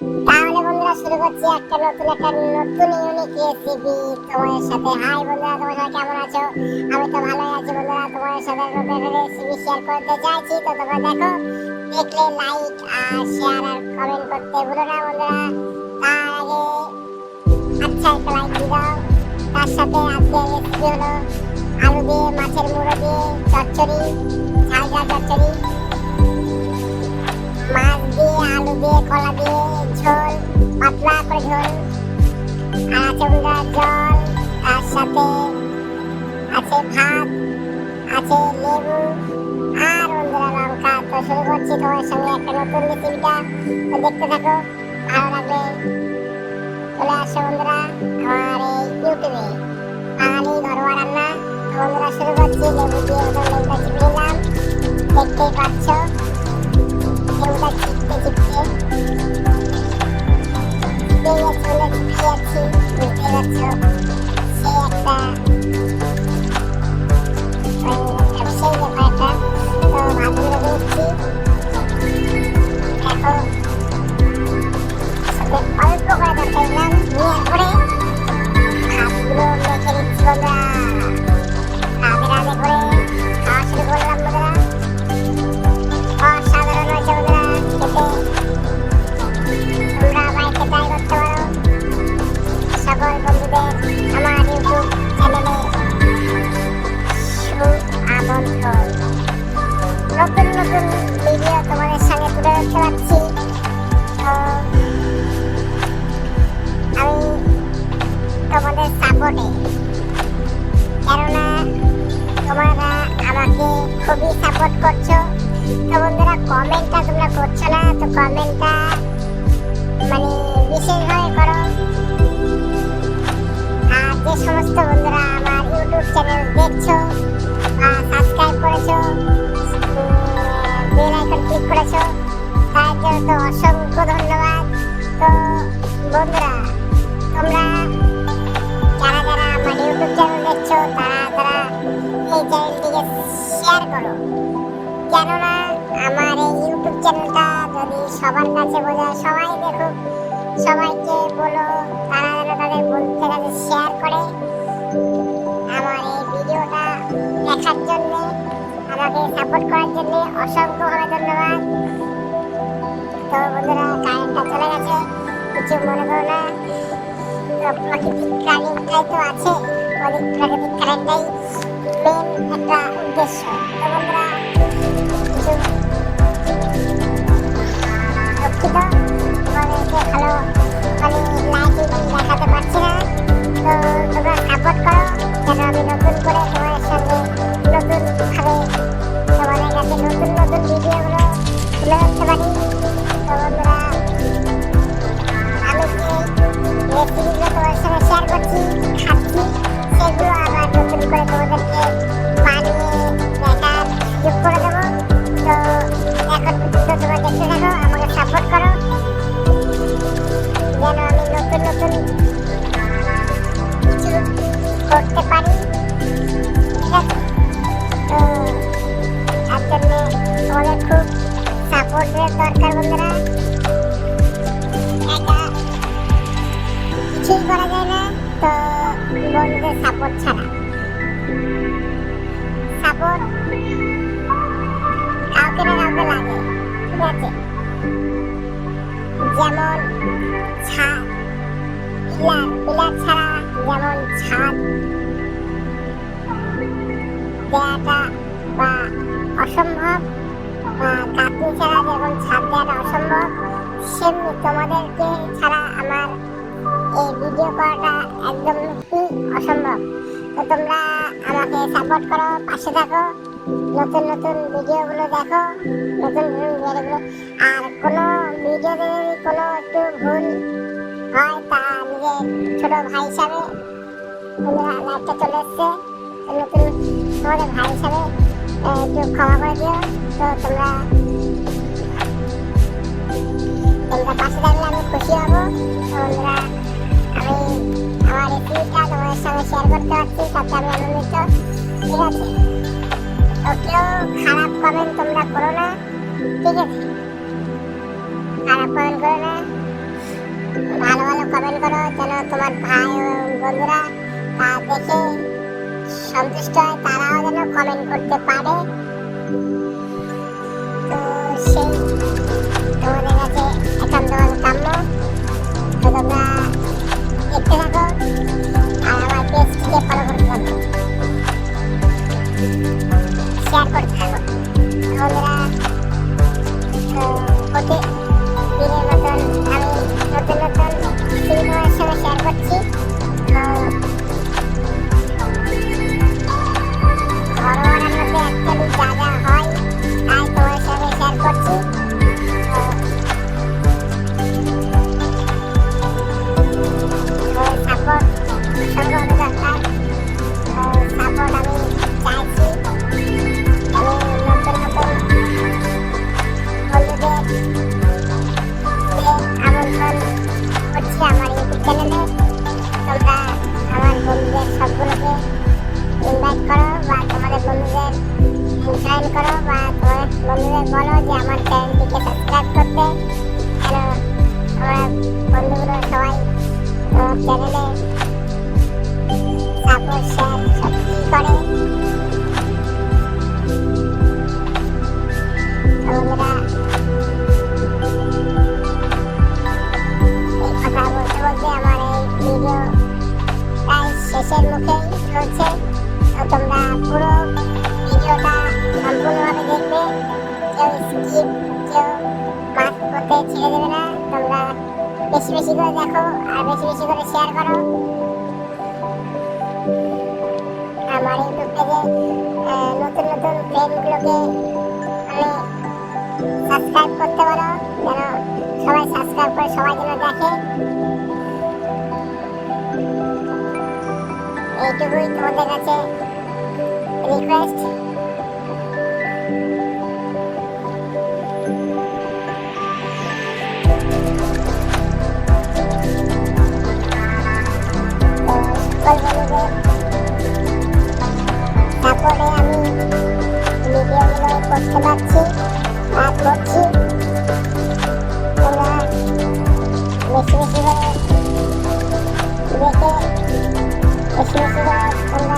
তাহলে বন্ধুরা, শুরু করছি একটা নতুন একটা নতুন ইউনিক রেসিপি তোমাদের সাথে হাই বন্ধুরা, তোমার সাথে কেমন আছো? আমি তো ভালোই আছি বন্ধুরা, তোমাদের সাথে নতুন রেসিপি শেয়ার করতে চাইছি। তো তোমরা দেখো, দেখলে লাইক আর শেয়ার আর কমেন্ট করতে ভুলো না বন্ধুরা। তার আগে আচ্ছা একটা লাইক দিয়ে দাও। তার সাথে আজকে রেসিপি হলো আলু দিয়ে, মাছের মুড়ো দিয়ে চচ্চড়ি ঝাল চচ্চড়ি। আলু দিয়ে, কলা দিয়ে, ঝোল, পাতলা করে ঝোল আর আছে বন্ধুরা জল, তার সাথে আছে ভাত, আছে লেবু, আর বন্ধুরা লঙ্কা। তো শুরু করছি তোমার সঙ্গে একটা নতুন রেসিপিটা তো দেখতে থাকো, ভালো লাগবে চলে আসো বন্ধুরা আমার এই ইউটিউবে বাঙালি ঘরোয়া রান্না। বন্ধুরা শুরু করছি, লেবু দিয়ে লেবুটা চিপে নিলাম। দেখতেই পাচ্ছ música. বন্ধুরা, তোমরা যারা যারা আমার ইউটিউব চ্যানেল দেখছ, তারা তারা এই চ্যানেলটিকে শেয়ার করো। কেননা আমার এই ইউটিউব চ্যানেলটা যদি সবার কাছে বোঝায়, সবাই দেখুক, সবাইকে বলো, তারা যেন তাদের বন্ধুদের কাছে শেয়ার করে। আমার এই ভিডিওটা দেখার জন্য, আমাকে সাপোর্ট করার জন্য অসংখ্যভাবে ধন্যবাদ। তো বন্ধুরা কারেন্টটা চলে গেছে। কিছু মনে করো না প্রাকৃতিক কারেন্টটাই তো আছে ওই প্রাকৃতিক কারেন্টটাই মেন একটা উদ্দেশ্য। তো বন্ধুরা দুঃখিত তোমাদেরকে ভালো মানে নতুন কিছু করতে পারি ঠিক আছে তো তার জন্য তোমাদের খুব সাপোর্টের দরকার বন্ধুরা একা কিছুই করা যায় না তো বন্ধুদের সাপোর্ট ছাড়া সাপোর্ট কাউকে না কাউকে লাগে ঠিক আছে যেমন ছাদ পিলার পিলার ছাড়া যেমন ছাদ। দেয়াটা বা অসম্ভব, বা গাঁথনি ছাড়া যেমন ছাদ দেওয়াটা অসম্ভব, সেমনি তোমাদেরকে ছাড়া আমার এই ভিডিও করাটা একদম অসম্ভব। তো তোমরা আমাকে সাপোর্ট করো, পাশে থাকো, নতুন নতুন ভিডিওগুলো দেখো, নতুন নতুন ভিডিওগুলো। আর কোনো ভিডিওতে যদি কোনো একটু ভুল হয় তা নিজের ছোট ভাই হিসাবে লাইভটা চলে এসছে। নতুন তোমাদের ভাই হিসাবে একটু ক্ষমা করে দিও। তো তোমরা তোমরা পাশে থাকলে আমি খুশি হব। তো বন্ধুরা, আমি আমার রেসিপিটা তোমাদের সঙ্গে শেয়ার করতে পারছি, তাতে আমি আনন্দিত। ঠিক আছে? তো কেউ খারাপ কমেন্ট তোমরা করো না। ঠিক আছে? খারাপ কমেন্ট করো না। কমেন্ট করো যেন তোমার ভাই ও বন্ধুরা তা দেখে সন্তুষ্ট হয়, তারাও যেন কমেন্ট করতে পারে। তো সেই তোমাদের কাছে একান্ত কাম্য। তো তোমরা শেষের মুখেই রয়েছে তোমরা পুরো ভিডিওটা সম্পূর্ণভাবে দেখবে। কেউ স্কিপ কেউ মাস্ক করতে ছেড়ে দেবে না। তোমরা বেশি বেশি করে দেখো আর বেশি বেশি করে শেয়ার করো। এইটুকুই তোমাদের কাছে রিকোয়েস্ট お知らせが。